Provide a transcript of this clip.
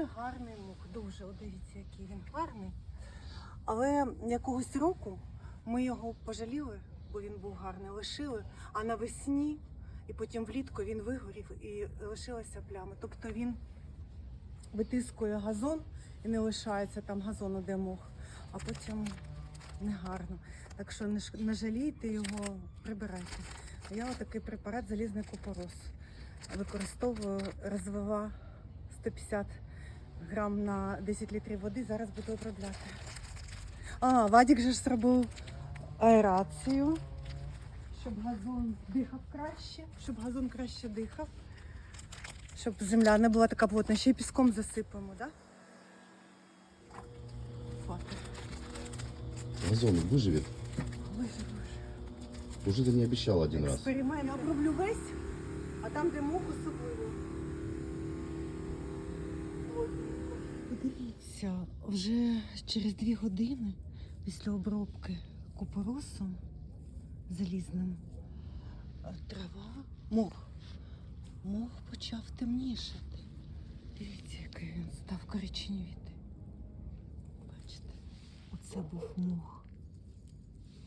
Дуже гарний мух, дуже. От дивіться, який він гарний. Але якогось року ми його пожаліли, бо він був гарний, лишили, а навесні і потім влітку він вигорів і лишилася пляма. Тобто він витискує газон і не лишається там газону, де мох, а потім негарно. Так що не жалійте його, прибирайте. Я отакий препарат залізний купорос використовую, розвела 150 грам на 10 літрів води, зараз буду обробляти. А, Вадік же ж зробив аерацію, щоб газон дихав краще, щоб газон краще дихав, щоб земля не була така плотна. Ще й піском засипаємо, так? Да? Газон. Боже, боже. Уже ты не обещал один раз. Експеримент оброблю весь, а там, де мох особливо. Подивіться, вже через дві години після обробки купоросом залізним трава, мох. Мох почав темнішати. Дивіться, який він став коричневіти. Бачите, оце був мох.